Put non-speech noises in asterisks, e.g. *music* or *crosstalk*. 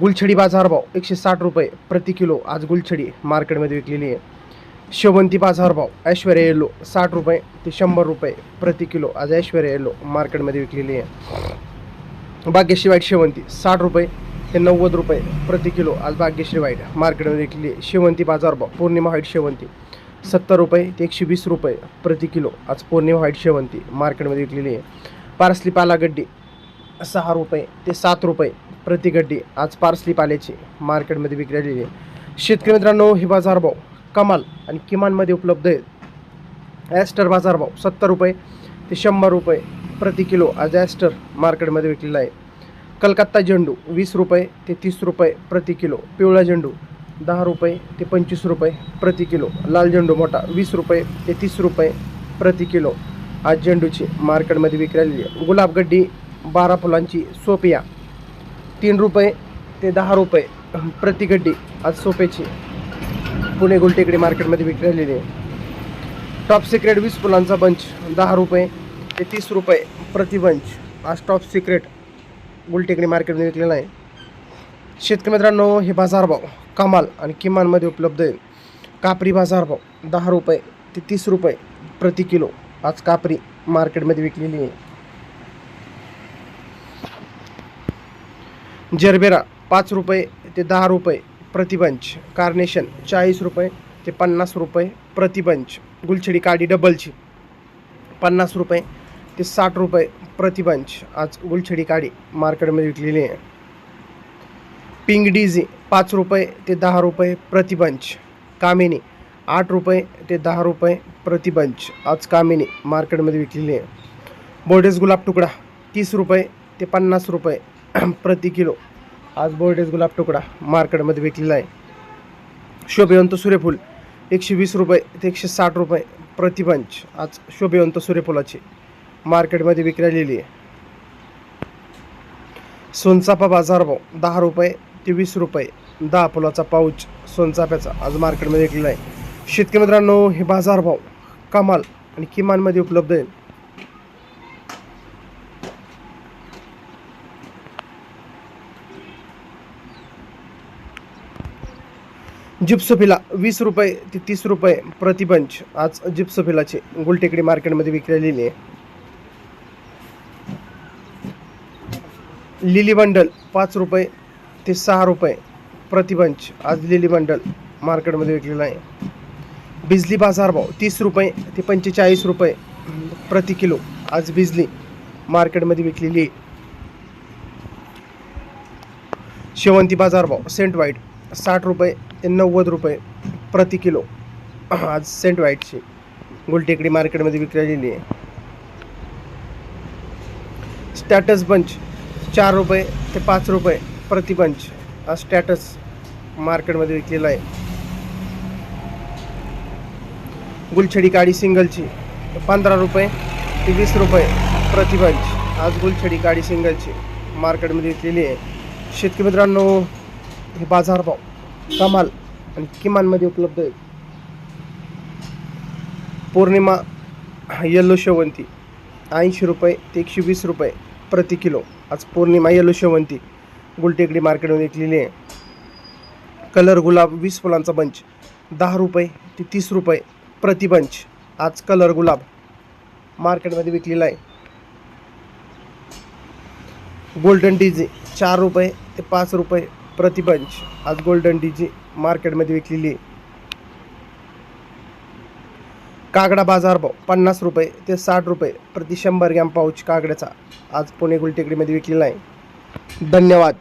गुलछडी बाजारभाव एकशे साठ रुपये प्रति किलो आज गुलछडी मार्केटमध्ये विकलेली आहे. शेवंती बाजारभाव ऐश्वर्या येलो साठ रुपये ते शंभर रुपये प्रति किलो आज ऐश्वर्या येलो मार्केटमध्ये विकलेली आहे. भाग्यश्री वाईट शेवंती साठ रुपये ते नव्वद रुपये प्रति किलो आज भाग्यश्री वाईट मार्केटमध्ये विकलेली आहे. शेवंती बाजारभाव पौर्णिमा व्हाईट शेवंती सत्तर रुपये ते एकशे वीस रुपये प्रति किलो आज पौर्णिमा व्हाईट शेवंती मार्केटमध्ये विकलेली आहे. पारसली पालागड्डी सहा रुपये ते सात रुपये प्रति गड्डी आज पार्सली पाल्याची मार्केटमध्ये विक्री आहे. शेतकरी मित्रांनो हे बाजारभाव कमाल आणि किमानमध्ये उपलब्ध आहेत. ॲस्टर बाजारभाव सत्तर रुपये ते शंभर रुपये प्रति किलो आज ॲस्टर मार्केटमध्ये विकलेला आहे. कलकत्ता झेंडू वीस रुपये ते तीस रुपये प्रति किलो. पिवळा झेंडू दहा रुपये ते पंचवीस रुपये प्रति किलो. लाल झेंडू मोठा वीस रुपये ते तीस रुपये प्रति किलो आज झेंडूची मार्केटमध्ये विक्री आलेली आहे गुलाबगड्डी बारा फुलांची सोपिया तीन रुपये ते दहा रुपये प्रति गड्डी आज सोप्याची. पुणे गुलटेकडी मार्केटमध्ये विक्री आलेली आहे. टॉप सिक्रेट वीस फुलांचा बंच दहा रुपये ते तीस रुपये प्रति बंच आज टॉप सिक्रेट गुलटेकडी मार्केटमध्ये विकलेला आहे. शेतकरी मित्रांनो हे बाजारभाव कमाल आणि किमानमध्ये उपलब्ध आहे. कापरी बाजारभाव दहा रुपये ते तीस रुपये प्रति किलो आज कापरी मार्केटमध्ये विकलेली आहे. जरबेरा, पाच रुपये ते दहा रुपये प्रतिबंच. कार्नेशन चाळीस रुपये ते पन्नास रुपये प्रतिबंच. गुलछडी काडी डबलची पन्नास रुपये ते साठ रुपये प्रतिबंच. आज गुलछडी काडी मार्केटमध्ये विकलेली आहे. पिंक डीझी पाच रुपये ते दहा रुपये प्रतिबंच. कामिनी, आठ रुपये ते दहा रुपये प्रतिबंच. आज कामिनी मार्केटमध्ये विकलेली आहे. बोर्डेस गुलाब तुकडा, तीस रुपये ते पन्नास रुपये *clears throat* प्रति किलो. आज बोर्डेज गुलाब तुकडा मार्केटमध्ये विकलेला आहे. शोभेवंत सूर्यफूल एकशे वीस रुपये ते एकशे साठ रुपये प्रतिबंच आज शोभेवंत सूर्यफुलाची मार्केटमध्ये विक्री आलेली आहे. सोनचाफा बाजारभाव दहा रुपये ते वीस रुपये. दहा फुलाचा पाऊच सोनचाफ्याचा आज मार्केटमध्ये विकलेला आहे. शेतकरी मित्रांनो हे बाजारभाव कमाल आणि किमानमध्ये उपलब्ध आहे जिप्सोफिला वीस रुपये ते तीस रुपये प्रतिबंच आज जिप्सोफिलाचे गुलटेकडी मार्केटमध्ये विकलेली आहे. लिली बंडल पाच रुपये ते सहा रुपये प्रतिबंच आज लिली बंडल मार्केटमध्ये विकलेला आहे. बिजली बाजारभाव तीस रुपये ते पंचेचाळीस रुपये प्रति किलो. आज बिजली मार्केटमध्ये विकलेली आहे. शेवंती बाजारभाव सेंट वाईट साठ रुपये ते नव्वद रुपये प्रति किलो. आज सेंट व्हाईटची गुलटेकडी मार्केटमध्ये विक्री आहे. स्टॅटस बंच चार रुपये ते पाच रुपये प्रति बंच हा स्टॅटस मार्केटमध्ये विकलेला आहे. गुलछडी काडी सिंगलची पंधरा रुपये ते वीस रुपये प्रति बंच. आज गुलछडी काडी सिंगलची मार्केटमध्ये विकलेली आहे. शेतकरी मित्रांनो हे बाजारभाव कमाल आणि किमानमध्ये उपलब्ध आहेत. पौर्णिमा येल्लो शेवंती ऐंशी रुपये ते एकशे वीस रुपये प्रति किलो. आज पौर्णिमा येलो शेवंती गुलटेकडी मार्केटमध्ये विकलेली आहे. कलर गुलाब वीस फुलांचा बंच दहा रुपये ते तीस रुपये प्रति बंच. आज कलर गुलाब मार्केटमध्ये विकलेला आहे. गोल्डन डीजे चार रुपये ते पाच रुपये प्रतिपंच आज गोल्डन डीजी मार्केटमध्ये विकलेली आहे. कागडा बाजारभाव पन्नास रुपये ते साठ रुपये प्रति शंभर ग्रॅम पाऊच कागड्याचा आज पुणे गुलटेकडीमध्ये विकलेला आहे. धन्यवाद.